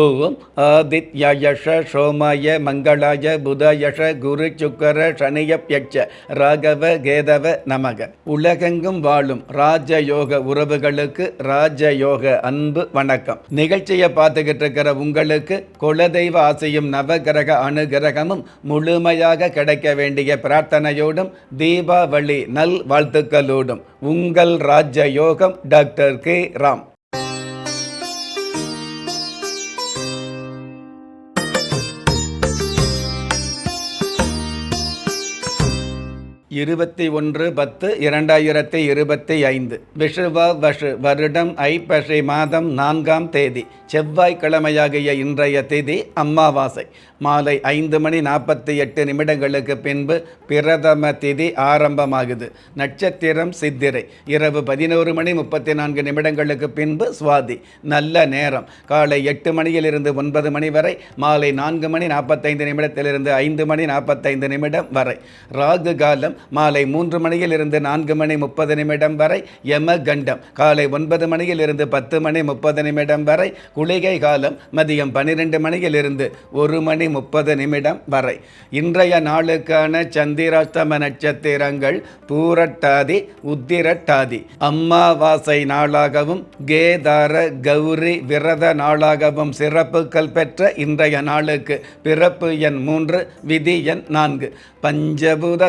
ஓம் ஆதித்யயஷ சோமாய மங்களாய புதயஷ குரு சுக்கர சனியப்யட்ச ராகவ கேதவ நமக. உலகெங்கும் வாழும் ராஜயோக உறவுகளுக்கு ராஜயோக அன்பு வணக்கம். நிகழ்ச்சியை பார்த்துக்கிட்டு இருக்கிற உங்களுக்கு குலதெய்வ ஆசையும் நவகிரக அனுகிரகமும் முழுமையாக கிடைக்க வேண்டிய பிரார்த்தனையோடும் தீபாவளி நல் வாழ்த்துக்களோடும் உங்கள் ராஜயோகம் டாக்டர் கே. ராம். இருபத்தி ஒன்று பத்து இரண்டாயிரத்தி இருபத்தி ஐந்து. விஷுவ வஷு வருடம் ஐப்பசை மாதம் நான்காம் தேதி. செவ்வாய்க்கிழமையாகிய இன்றைய தேதி அம்மாவாசை. மாலை ஐந்து மணி நாற்பத்தி எட்டு நிமிடங்களுக்கு பின்பு பிரதம திதி ஆரம்பமாகுது. நட்சத்திரம் சித்திரை. இரவு பதினோரு மணி முப்பத்தி நான்கு நிமிடங்களுக்கு பின்பு சுவாதி. நல்ல நேரம். காலை எட்டு மணியிலிருந்து ஒன்பது மணி வரை மாலை நான்கு மணி நாற்பத்தைந்து நிமிடத்திலிருந்து ஐந்து மணி நாற்பத்தைந்து நிமிடம் வரை. ராகு காலம் மாலை மூன்று மணியிலிருந்து நான்கு மணி முப்பது நிமிடம் வரை யம கண்டம் காலை ஒன்பது மணியிலிருந்து பத்து மணி முப்பது நிமிடம் வரை குளிகை காலம். மதியம் பன்னிரெண்டு மணியிலிருந்து ஒரு மணி முப்பது நிமிடம் வரை. இன்றைய நாளுக்கான சந்திராஷ்டம நட்சத்திரங்கள் பூரட்டாதி உத்திரட்டாதி. அம்மாவாசை நாளாகவும் கேதார கௌரி விரத நாளாகவும் சிறப்புகள் பெற்ற இன்றைய நாளுக்கு. பிறப்பு எண் மூன்று விதி எண் நான்கு. பஞ்சபூத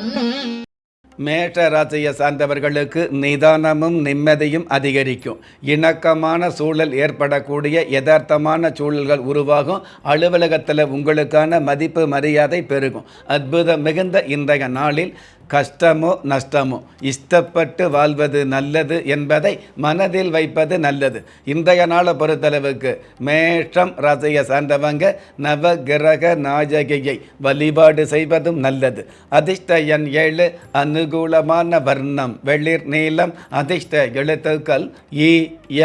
மேஷ ராசியை சார்ந்தவர்களுக்கு நிதானமும் நிம்மதியும் அதிகரிக்கும். இணக்கமான சூழல் ஏற்படக்கூடிய யதார்த்தமான சூழல்கள் உருவாகும். அலுவலகத்தில் உங்களுக்கான மதிப்பு மரியாதை பெருகும். அற்புதம் மிகுந்த இன்றைய நாளில் கஷ்டமோ நஷ்டமோ? இஷ்டப்பட்டு வாழ்வது நல்லது என்பதை மனதில் வைப்பது நல்லது. இன்றைய நாளை பொறுத்தளவுக்கு மேஷம் ராசியை சார்ந்தவங்க நவகிரக நாயகியை வழிபாடு செய்வதும் நல்லது. அதிர்ஷ்ட எண் ஏழு அனு அனுகூலமான வர்ணம் வெளிர் நீளம் அதிர்ஷ்ட எழுத்துக்கள் இ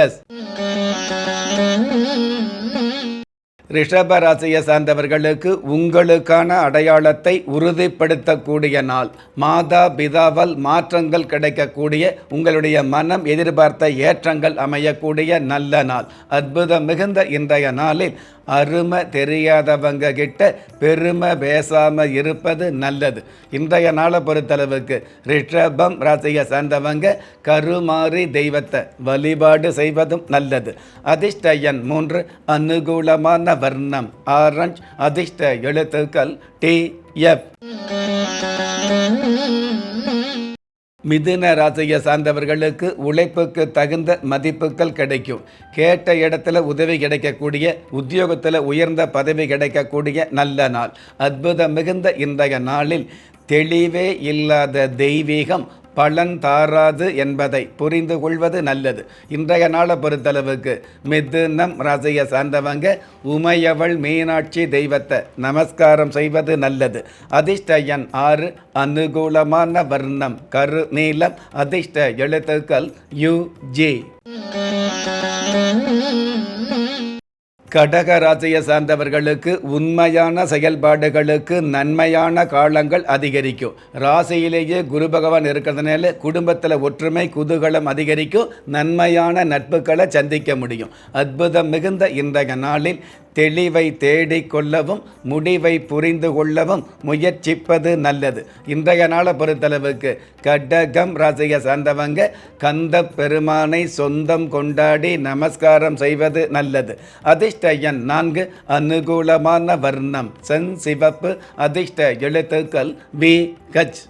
எஸ். ரிஷப ராசியை சார்ந்தவர்களுக்கு உங்களுக்கான அடையாளத்தை உறுதிப்படுத்தக்கூடிய நாள். மாதா பிதாவால் மாற்றங்கள் கிடைக்கக்கூடிய உங்களுடைய மனம் எதிர்பார்த்த ஏற்றங்கள் அமையக்கூடிய நல்ல நாள். அற்புதம் மிகுந்த இன்றைய நாளில் அருமை தெரியாதவங்க கிட்ட பெருமை பேசாமல் இருப்பது நல்லது. இன்றைய நாளை பொறுத்தளவுக்கு ரிஷபம் ராசியை சார்ந்தவங்க கருமாறி தெய்வத்தை வழிபாடு செய்வதும் நல்லது. அதிர்ஷ்ட எண் மூன்று அனுகூலமான வர்ணம். ஆரஞ்ச் அதிர்ஷ்ட எழுத்துக்கள் டி எஃப். மிதுன ராசியை சார்ந்தவர்களுக்கு உழைப்புக்கு தகுந்த மதிப்புகள் கிடைக்கும். கேட்ட இடத்துல உதவி கிடைக்கக்கூடிய உத்தியோகத்தில் உயர்ந்த பதவி கிடைக்கக்கூடிய நல்ல நாள். அற்புதம் மிகுந்த இன்றைய நாளில் தெளிவே இல்லாத தெய்வீகம் பலன் தாராது என்பதை புரிந்து கொள்வது நல்லது. இன்றைய நாளை பொறுத்தளவுக்கு மிதுனம் ராசியை சார்ந்தவங்க உமையவள் மீனாட்சி தெய்வத்தை நமஸ்காரம் செய்வது நல்லது. அதிர்ஷ்ட எண் ஆறு அனுகூலமான வர்ணம் கரு நீளம் அதிர்ஷ்ட எழுத்துக்கள் யு ஜி. கடக ராசியை சார்ந்தவர்களுக்கு உண்மையான செயல்பாடுகளுக்கு நன்மையான காலங்கள் அதிகரிக்கும். ராசியிலேயே குரு பகவான் இருக்கிறதுனால குடும்பத்தில் ஒற்றுமை குதூகலம் அதிகரிக்கும். நன்மையான நட்புகளை சந்திக்க முடியும். அற்புதம் மிகுந்த இன்றைய நாளில் தெளிவை தேடிக் கொள்ளவும் முடிவை புரிந்து கொள்ளவும் முயற்சிப்பது நல்லது. இன்றைய நாளை பொறுத்தளவுக்கு கடகம் ராசியை சார்ந்தவங்க கந்த பெருமானை சொந்தம் கொண்டாடி நமஸ்காரம் செய்வது நல்லது. அதிர்ஷ்டயன் நான்கு அனுகூலமான வர்ணம். சென் சிவப்பு அதிர்ஷ்ட எழுத்துக்கள் பி கச்.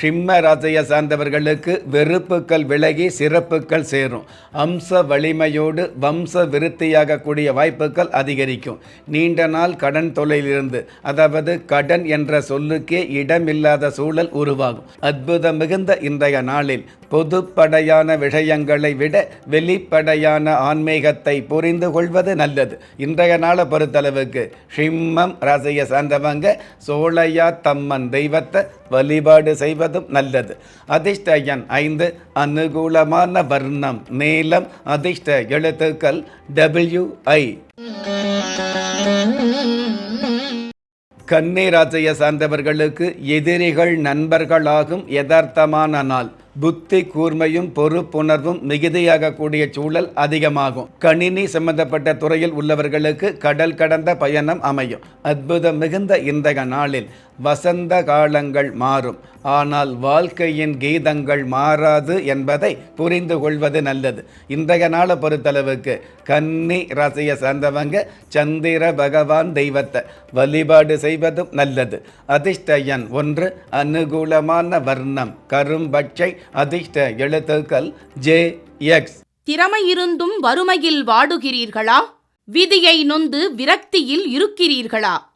ஷிம்ம ராசியை சார்ந்தவர்களுக்கு வெறுப்புக்கள் விலகி சிறப்புகள் சேரும். அம்ச வலிமையோடு வம்ச விருத்தியாகக்கூடிய வாய்ப்புகள் அதிகரிக்கும். நீண்ட நாள் கடன் தொலையிலிருந்து அதாவது கடன் என்ற சொல்லுக்கே இடமில்லாத சூழல் உருவாகும். அற்புதம் மிகுந்த இன்றைய நாளில் பொதுப்படையான விஷயங்களை விட வெளிப்படையான ஆன்மீகத்தை புரிந்து கொள்வது நல்லது. இன்றைய நாளை பொறுத்தளவுக்கு ஷிம்மம் ராசியை சார்ந்தவங்க சோழையா தம்மன் தெய்வத்தை வழிபாடு செய்வது செய்வதும் நல்லது. அதிர்ஷ்ட எண் ஐந்து அனுகூலமான வர்ணம். நீளம் அதிர்ஷ்ட எழுத்துக்கள் டபிள்யூ ஐ கன்னி கன்னிராசியை சார்ந்தவர்களுக்கு எதிரிகள் நண்பர்களாகும் யதார்த்தமான நாள். புத்தி கூர்மையும் பொறுப்புணர்வும் மிகுதியாகக்கூடிய சூழல் அதிகமாகும். கணினி சம்பந்தப்பட்ட துறையில் உள்ளவர்களுக்கு கடல் கடந்த பயணம் அமையும். அற்புதம் மிகுந்த இந்த நாளில் வசந்த காலங்கள் மாறும். ஆனால் வாழ்க்கையின் கீதங்கள் மாறாது என்பதை புரிந்து கொள்வது நல்லது. இன்றைய நாளை பொறுத்தளவுக்கு கன்னி ராசியை சார்ந்தவங்க சந்திர பகவான் தெய்வத்தை வழிபாடு செய்வதும் நல்லது. அதிர்ஷ்டயன் ஒன்று அனுகூலமான வர்ணம் கரும்பட்சை அதிர்ஷ்ட எழுத்துக்கள் ஜே எக்ஸ். திறமை இருந்தும் வறுமையில் வாடுகிறீர்களா? விதியை நொந்து விரக்தியில் இருக்கிறீர்களா?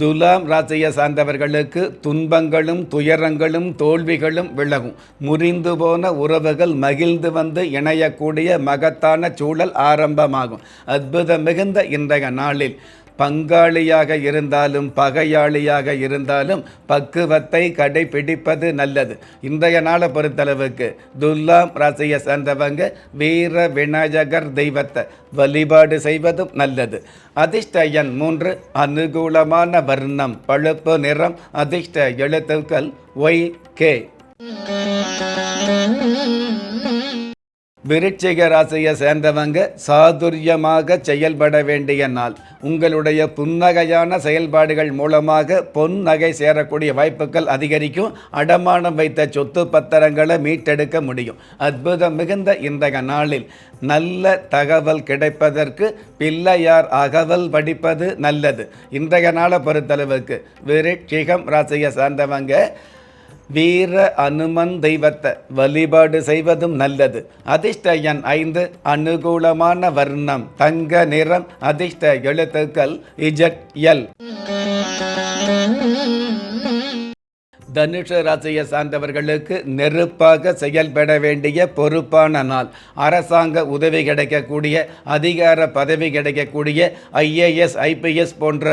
துலாம் ராசியை சார்ந்தவர்களுக்கு துன்பங்களும் துயரங்களும் தோல்விகளும் விலகும். முறிந்து போன உறவுகள் மகிழ்ந்து வந்து இணையக்கூடிய மகத்தான சூழல் ஆரம்பமாகும். அற்புதம் மிகுந்த இன்றைய நாளில். பங்காளியாக இருந்தாலும் பகையாளியாக இருந்தாலும் பக்குவத்தை கடைபிடிப்பது நல்லது. இன்றைய நாளை பொறுத்தளவுக்கு துல்லாம் ராசியை சேர்ந்தவங்க வீர விநாயகர் தெய்வத்தை வழிபாடு செய்வதும் நல்லது. அதிர்ஷ்ட எண் மூன்று அனுகூலமான வர்ணம் பழுப்பு நிறம் அதிர்ஷ்ட எழுத்துக்கள் ஒய் கே. விருச்சிக ராசியை சேர்ந்தவங்க சாதுரியமாக செயல்பட வேண்டிய நாள். உங்களுடைய புன்னகையான செயல்பாடுகள் மூலமாக பொன் நகை சேரக்கூடிய வாய்ப்புகள் அதிகரிக்கும். அடமானம் வைத்த சொத்து பத்திரங்களை மீட்டெடுக்க முடியும். அற்புதம் மிகுந்த இன்றைய நாளில் நல்ல தகவல் கிடைப்பதற்கு பிள்ளையார் அகவல் படிப்பது நல்லது. இன்றைய நாளை பொறுத்தளவுக்கு விருட்சிகம் ராசியை சார்ந்தவங்க வீர அனுமன் தெய்வத்தை வழிபாடு செய்வதும் நல்லது. அதிர்ஷ்ட எண் ஐந்து அனுகூலமான வர்ணம் தங்க நிறம் அதிர்ஷ்ட எழுத்துக்கள் இஜட் எல். தனுஷ ராசியை சார்ந்தவர்களுக்கு நெருப்பாக செயல்பட வேண்டிய பொறுப்பான நாள். அரசாங்க உதவி கிடைக்கக்கூடிய அதிகார பதவி கிடைக்கக்கூடிய ஐஏஎஸ் ஐபிஎஸ் போன்ற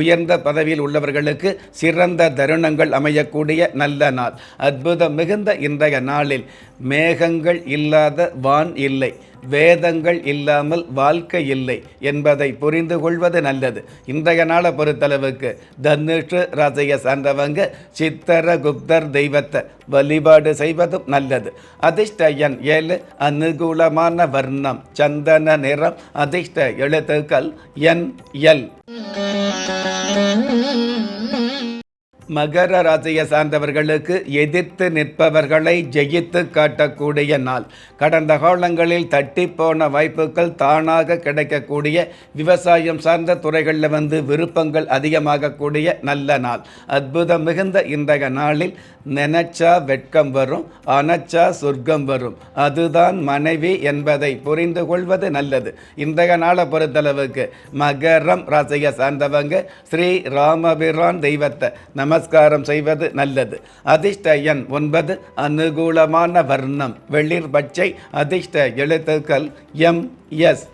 உயர்ந்த பதவியில் உள்ளவர்களுக்கு சிறந்த தருணங்கள் அமையக்கூடிய நல்ல நாள். அற்புதம் மிகுந்த இன்றைய நாளில் மேகங்கள் இல்லாத வான் இல்லை வேதங்கள் இல்லாமல் வாழ்க்கை இல்லை என்பதை புரிந்து கொள்வது நல்லது. இன்றைய நாளை பொறுத்தளவுக்கு தனுஷு ராசியை சார்ந்தவங்க சித்தர் குப்தர் தெய்வத்தை வழிபாடு செய்வதும் நல்லது. அதிர்ஷ்ட எண் ஏழு அனுகூலமான வர்ணம் சந்தன நிறம் அதிர்ஷ்ட எழுத்துக்கள் என் எல். மகர ராசியை சார்ந்தவர்களுக்கு எதிர்த்து நிற்பவர்களை ஜெயித்து காட்டக்கூடிய நாள். கடந்த காலங்களில் தட்டி போன வாய்ப்புகள் தானாக கிடைக்கக்கூடிய விவசாயம் சார்ந்த துறைகளில் வந்து விருப்பங்கள் அதிகமாகக்கூடிய நல்ல நாள். அற்புதம் மிகுந்த இன்றைய நாளில் நினைச்சா வெட்கம் வரும் அணைச்சா சொர்க்கம் வரும். அதுதான் மனைவி என்பதை புரிந்து கொள்வது நல்லது. இன்றைய நாளை பொறுத்தளவுக்கு மகரம் ராசியை சார்ந்தவங்க ஸ்ரீ ராமபிரான் தெய்வத்தை நமஸ்காரம் செய்வது நல்லது. அதிர்ஷ்ட எண் ஒன்பது அனுகூலமான வர்ணம். வெளிர் பச்சை அதிர்ஷ்ட எழுத்துக்கள் எம் எஸ்.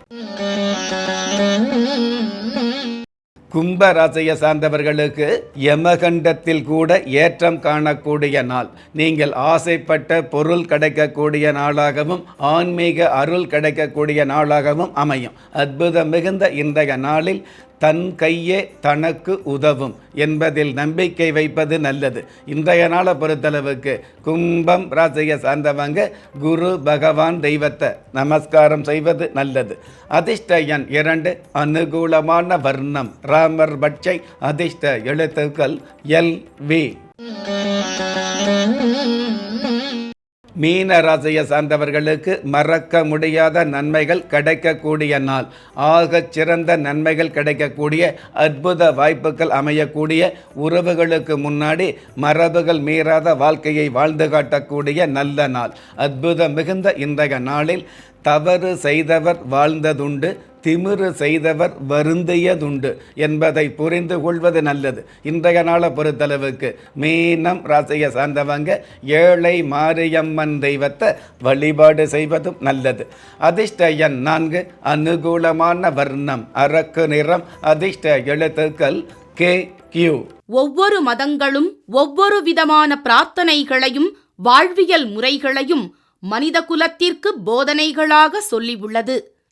கும்ப ராசியை சார்ந்தவர்களுக்கு யமகண்டத்தில் கூட ஏற்றம் காணக்கூடிய நாள். நீங்கள் ஆசைப்பட்ட பொருள் கிடைக்கக்கூடிய நாளாகவும் ஆன்மீக அருள் கிடைக்கக்கூடிய நாளாகவும் அமையும். அற்புதம் மிகுந்த இன்றைய நாளில் தன் கையே தனக்கு உதவும் என்பதில் நம்பிக்கை வைப்பது நல்லது. இன்றைய நாளை பொறுத்தளவுக்கு கும்பம் ராசியை சார்ந்தவங்க குரு பகவான் தெய்வத்தை நமஸ்காரம் செய்வது நல்லது. அதிர்ஷ்ட எண் இரண்டு அனுகூலமான வர்ணம். ராமர் பட்சை அதிர்ஷ்ட எழுத்துக்கள் எல் வி. மீன ராசியை சார்ந்தவர்களுக்கு மறக்க முடியாத நன்மைகள் கிடைக்கக்கூடிய நாள். ஆகச் சிறந்த நன்மைகள் கிடைக்கக்கூடிய அற்புத வாய்ப்புகள் அமையக்கூடிய உறவுகளுக்கு முன்னாடி மரபுகள் மீறாத வாழ்க்கையை வாழ்ந்து காட்டக்கூடிய நல்ல நாள். அற்புதம் மிகுந்த இன்றைய நாளில் தவறு செய்தவர் வாழ்ந்ததுண்டு. திமிரு செய்தவர் வருந்தியதுண்டு என்பதை புரிந்து கொள்வது நல்லது. இன்றைய நாளை பொறுத்தளவுக்கு மீனம் ராசியை சார்ந்தவங்க ஏழை மாரியம்மன் தெய்வத்தை வழிபாடு செய்வதும் நல்லது. அதிர்ஷ்ட எண் நான்கு அனுகூலமான வர்ணம் அரக்கு நிறம் அதிர்ஷ்ட எழுத்துக்கள் கே கியூ. ஒவ்வொரு மதங்களும் ஒவ்வொரு விதமான பிரார்த்தனைகளையும் வாழ்வியல் முறைகளையும் மனித குலத்திற்கு போதனைகளாக சொல்லியுள்ளது